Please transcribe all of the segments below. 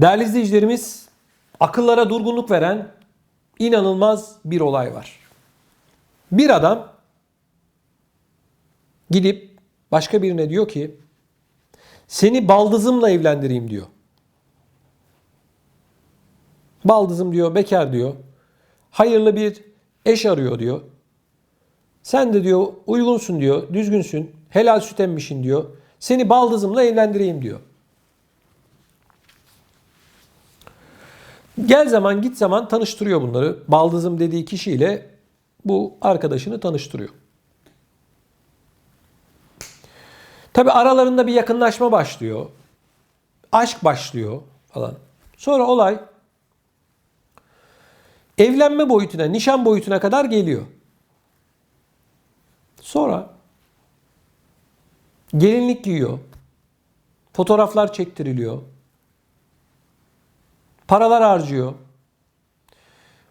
Değerli izleyicilerimiz, akıllara durgunluk veren inanılmaz bir olay var. Bir adam gidip başka birine diyor ki seni baldızımla evlendireyim diyor. Baldızım diyor, bekar diyor. Hayırlı bir eş arıyor diyor. Sen de diyor uygunsun diyor, düzgünsün, helal süt emmişsin diyor. Seni baldızımla evlendireyim diyor. Gel zaman git zaman tanıştırıyor bunları. Baldızım dediği kişiyle bu arkadaşını tanıştırıyor. Tabi aralarında bir yakınlaşma başlıyor. Aşk başlıyor falan. Sonra olay evlenme boyutuna, nişan boyutuna kadar geliyor. Sonra gelinlik giyiyor. Fotoğraflar çektiriliyor. Paralar harcıyor.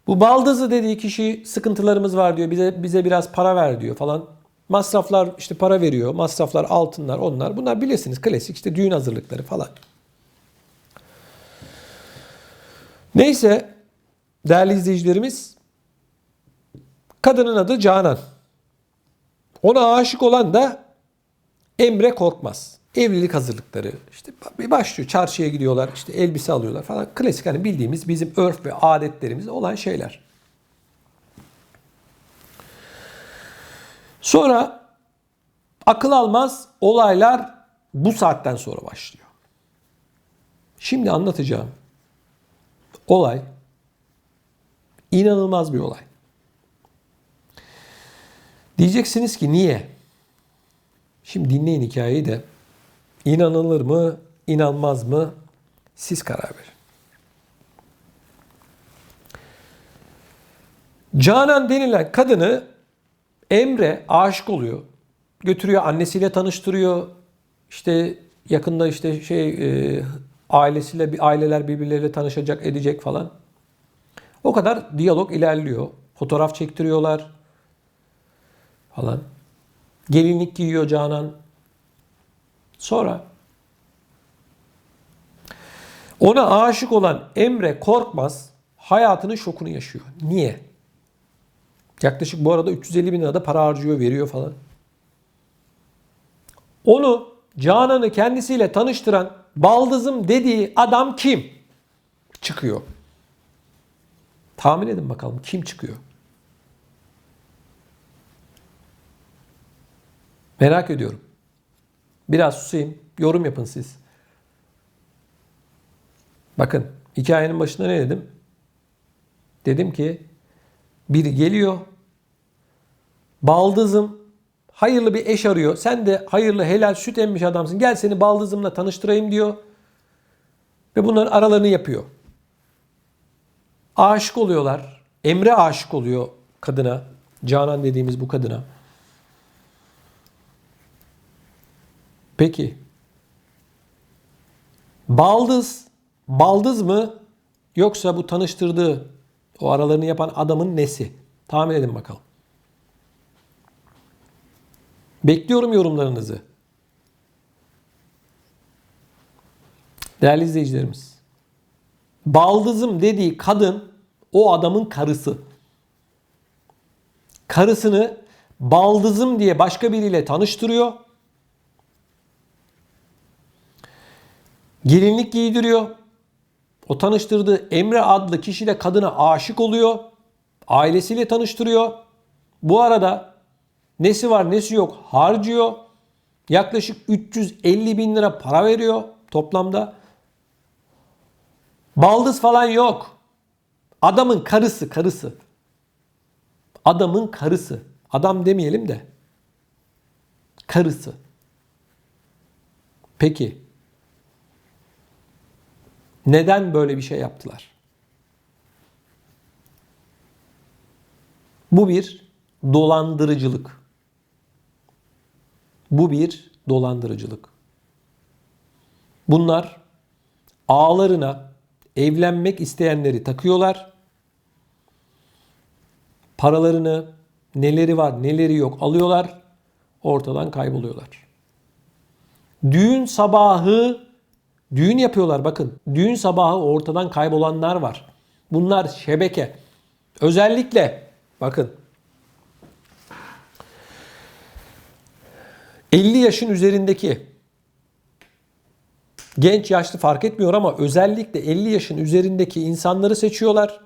Bu baldızı dediği kişi sıkıntılarımız var diyor. Bize bize biraz para ver diyor falan. Masraflar işte para veriyor. Masraflar altınlar onlar. Bunlar bilirsiniz klasik işte düğün hazırlıkları falan. Neyse değerli izleyicilerimiz kadının adı Canan. Ona aşık olan da Emre Korkmaz. Evlilik hazırlıkları işte bir başlıyor çarşıya gidiyorlar işte elbise alıyorlar falan. Klasik hani bildiğimiz bizim örf ve adetlerimiz olan şeyler. Sonra akıl almaz olaylar bu saatten sonra başlıyor. Şimdi anlatacağım olay inanılmaz bir olay. Diyeceksiniz ki niye? Şimdi dinleyin hikayeyi de inanılır mı, inanmaz mı siz karar verin. Canan denilen kadını Emre aşık oluyor. Götürüyor annesiyle tanıştırıyor. İşte yakında işte şey e, ailesiyle bir aileler birbirleriyle tanışacak edecek falan. O kadar diyalog ilerliyor. Fotoğraf çektiriyorlar falan. Gelinlik giyiyor Canan. Sonra ona aşık olan Emre Korkmaz hayatının şokunu yaşıyor. Niye? Yaklaşık bu arada 350 bin lirada para harcıyor, veriyor falan. Onu Canan'ı kendisiyle tanıştıran baldızım dediği adam kim? Çıkıyor. Tahmin edin bakalım kim çıkıyor? Merak ediyorum. Biraz susayım. Yorum yapın siz. Bakın hikayenin başında ne dedim? Dedim ki biri geliyor. Baldızım hayırlı bir eş arıyor. Sen de hayırlı helal süt emmiş adamsın. Gel seni baldızımla tanıştırayım diyor. Ve bunların aralarını yapıyor. Aşık oluyorlar. Emre aşık oluyor kadına. Canan dediğimiz bu kadına. Peki. Baldız, baldız mı yoksa bu tanıştırdığı o aralarını yapan adamın nesi? Tahmin edin bakalım. Bekliyorum yorumlarınızı. Değerli izleyicilerimiz. Baldızım dediği kadın o adamın karısı. Karısını baldızım diye başka biriyle tanıştırıyor. Gelinlik giydiriyor. O tanıştırdığı Emre adlı kişi de kadına aşık oluyor. Ailesiyle tanıştırıyor. Bu arada nesi var nesi yok harcıyor. Yaklaşık 350 bin lira para veriyor toplamda. Baldız falan yok. Adamın karısı, karısı. Adamın karısı. Adam demeyelim de. Karısı. Peki. Neden böyle bir şey yaptılar? Bu bir dolandırıcılık. Bu bir dolandırıcılık. Bunlar ağlarına evlenmek isteyenleri takıyorlar. Paralarını neleri var neleri yok alıyorlar. Ortadan kayboluyorlar. Düğün sabahı Düğün yapıyorlar bakın. Düğün sabahı ortadan kaybolanlar var. Bunlar şebeke. Özellikle bakın 50 yaşın üzerindeki genç yaşlı fark etmiyor ama özellikle 50 yaşın üzerindeki insanları seçiyorlar.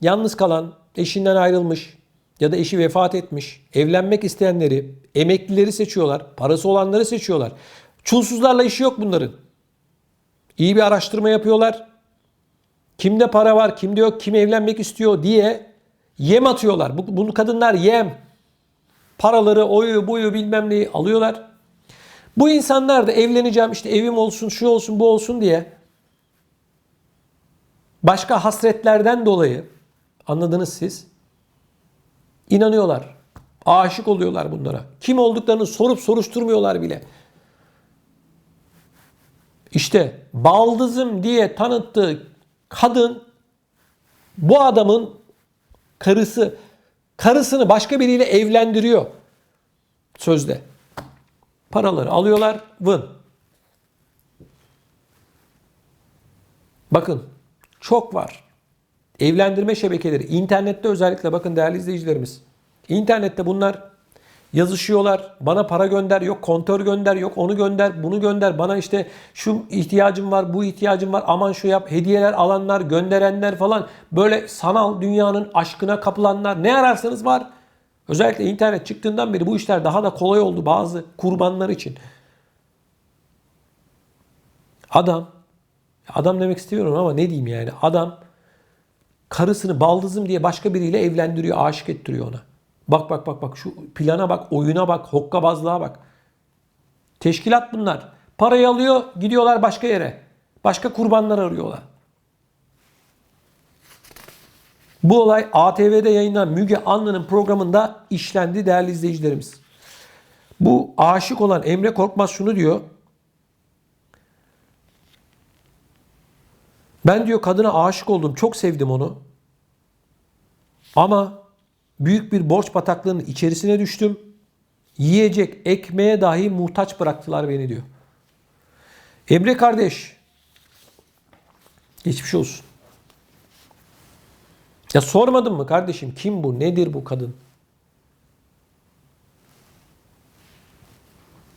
Yalnız kalan, eşinden ayrılmış ya da eşi vefat etmiş, evlenmek isteyenleri, emeklileri seçiyorlar, parası olanları seçiyorlar. Çulsuzlarla işi yok bunların. İyi bir araştırma yapıyorlar. Kimde para var, kimde yok, kim evlenmek istiyor diye yem atıyorlar. Bu, bunu kadınlar yem. Paraları, oyu, buyu bilmem neyi alıyorlar. Bu insanlar da evleneceğim işte evim olsun, şu olsun, bu olsun diye başka hasretlerden dolayı anladınız siz inanıyorlar. Aşık oluyorlar bunlara. Kim olduklarını sorup soruşturmuyorlar bile. İşte baldızım diye tanıttığı kadın bu adamın karısı. Karısını başka biriyle evlendiriyor. Sözde. Paraları alıyorlar. Vın. Bakın çok var. Evlendirme şebekeleri. internette özellikle bakın değerli izleyicilerimiz. İnternette bunlar yazışıyorlar. Bana para gönder, yok kontör gönder, yok onu gönder, bunu gönder. Bana işte şu ihtiyacım var, bu ihtiyacım var. Aman şu yap. Hediyeler alanlar, gönderenler falan. Böyle sanal dünyanın aşkına kapılanlar. Ne ararsanız var. Özellikle internet çıktığından beri bu işler daha da kolay oldu bazı kurbanlar için. Adam, adam demek istiyorum ama ne diyeyim yani. Adam karısını baldızım diye başka biriyle evlendiriyor, aşık ettiriyor ona. Bak bak bak bak şu plana bak, oyuna bak, hokkabazlığa bak. Teşkilat bunlar. Parayı alıyor, gidiyorlar başka yere. Başka kurbanlar arıyorlar. Bu olay ATV'de yayınlanan Müge Anlı'nın programında işlendi değerli izleyicilerimiz. Bu aşık olan Emre Korkmaz şunu diyor. Ben diyor kadına aşık oldum. Çok sevdim onu. Ama büyük bir borç bataklığının içerisine düştüm. Yiyecek ekmeğe dahi muhtaç bıraktılar beni diyor. Emre kardeş geçmiş olsun. Ya sormadın mı kardeşim kim bu nedir bu kadın?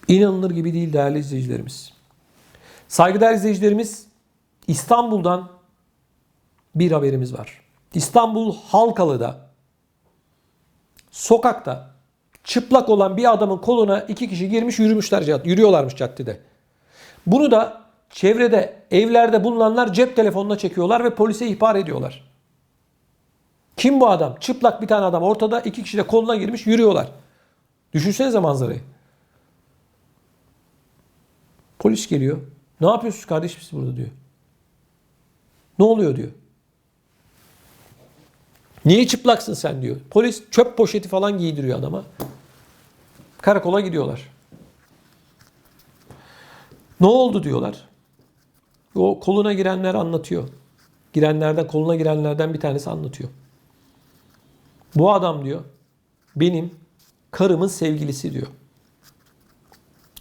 İnanılır gibi değil değerli izleyicilerimiz. Saygıdeğer izleyicilerimiz İstanbul'dan bir haberimiz var. İstanbul Halkalı'da sokakta çıplak olan bir adamın koluna iki kişi girmiş yürümüşler, yürüyorlarmış caddede. Bunu da çevrede evlerde bulunanlar cep telefonuna çekiyorlar ve polise ihbar ediyorlar. Kim bu adam? Çıplak bir tane adam ortada iki kişi de koluna girmiş yürüyorlar. Düşünsenize manzarayı. Polis geliyor. Ne yapıyorsunuz kardeşim siz burada diyor. Ne oluyor diyor. Niye çıplaksın sen diyor. Polis çöp poşeti falan giydiriyor adama. Karakola gidiyorlar. Ne oldu diyorlar. O koluna girenler anlatıyor. Girenlerden koluna girenlerden bir tanesi anlatıyor. Bu adam diyor benim karımın sevgilisi diyor.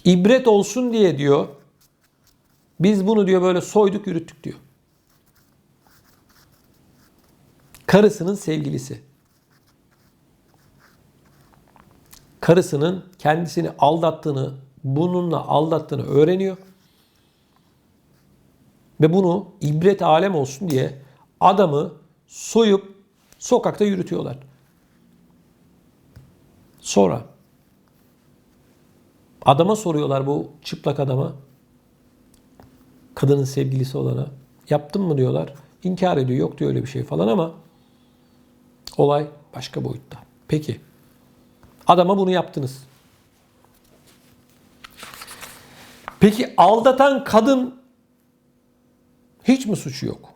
İbret olsun diye diyor biz bunu diyor böyle soyduk yürüttük diyor. Karısının sevgilisi. Karısının kendisini aldattığını, bununla aldattığını öğreniyor. Ve bunu ibret alem olsun diye adamı soyup sokakta yürütüyorlar. Sonra adama soruyorlar bu çıplak adama. Kadının sevgilisi olana. Yaptın mı diyorlar. İnkar ediyor. Yok diyor öyle bir şey falan ama olay başka boyutta. Peki. Adama bunu yaptınız. Peki aldatan kadın hiç mi suçu yok?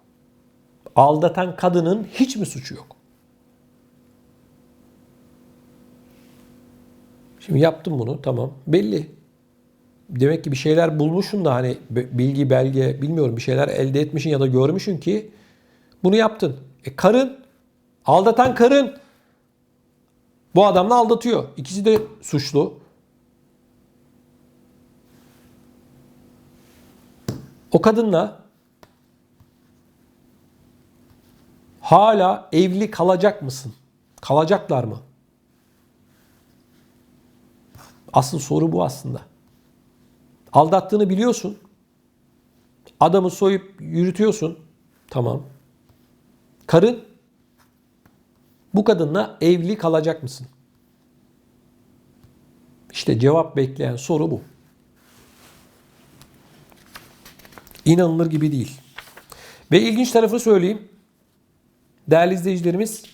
Aldatan kadının hiç mi suçu yok? Şimdi yaptım bunu tamam belli. Demek ki bir şeyler bulmuşsun da hani bilgi belge bilmiyorum bir şeyler elde etmişsin ya da görmüşsün ki bunu yaptın. E karın aldatan karın bu adamla aldatıyor. İkisi de suçlu. o kadınla hala evli kalacak mısın? Kalacaklar mı? Asıl soru bu aslında. Aldattığını biliyorsun. Adamı soyup yürütüyorsun. Tamam. Karın bu kadınla evli kalacak mısın? İşte cevap bekleyen soru bu. İnanılır gibi değil. Ve ilginç tarafı söyleyeyim. Değerli izleyicilerimiz,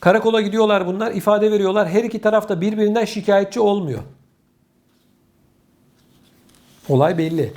karakola gidiyorlar bunlar, ifade veriyorlar. Her iki taraf da birbirinden şikayetçi olmuyor. Olay belli.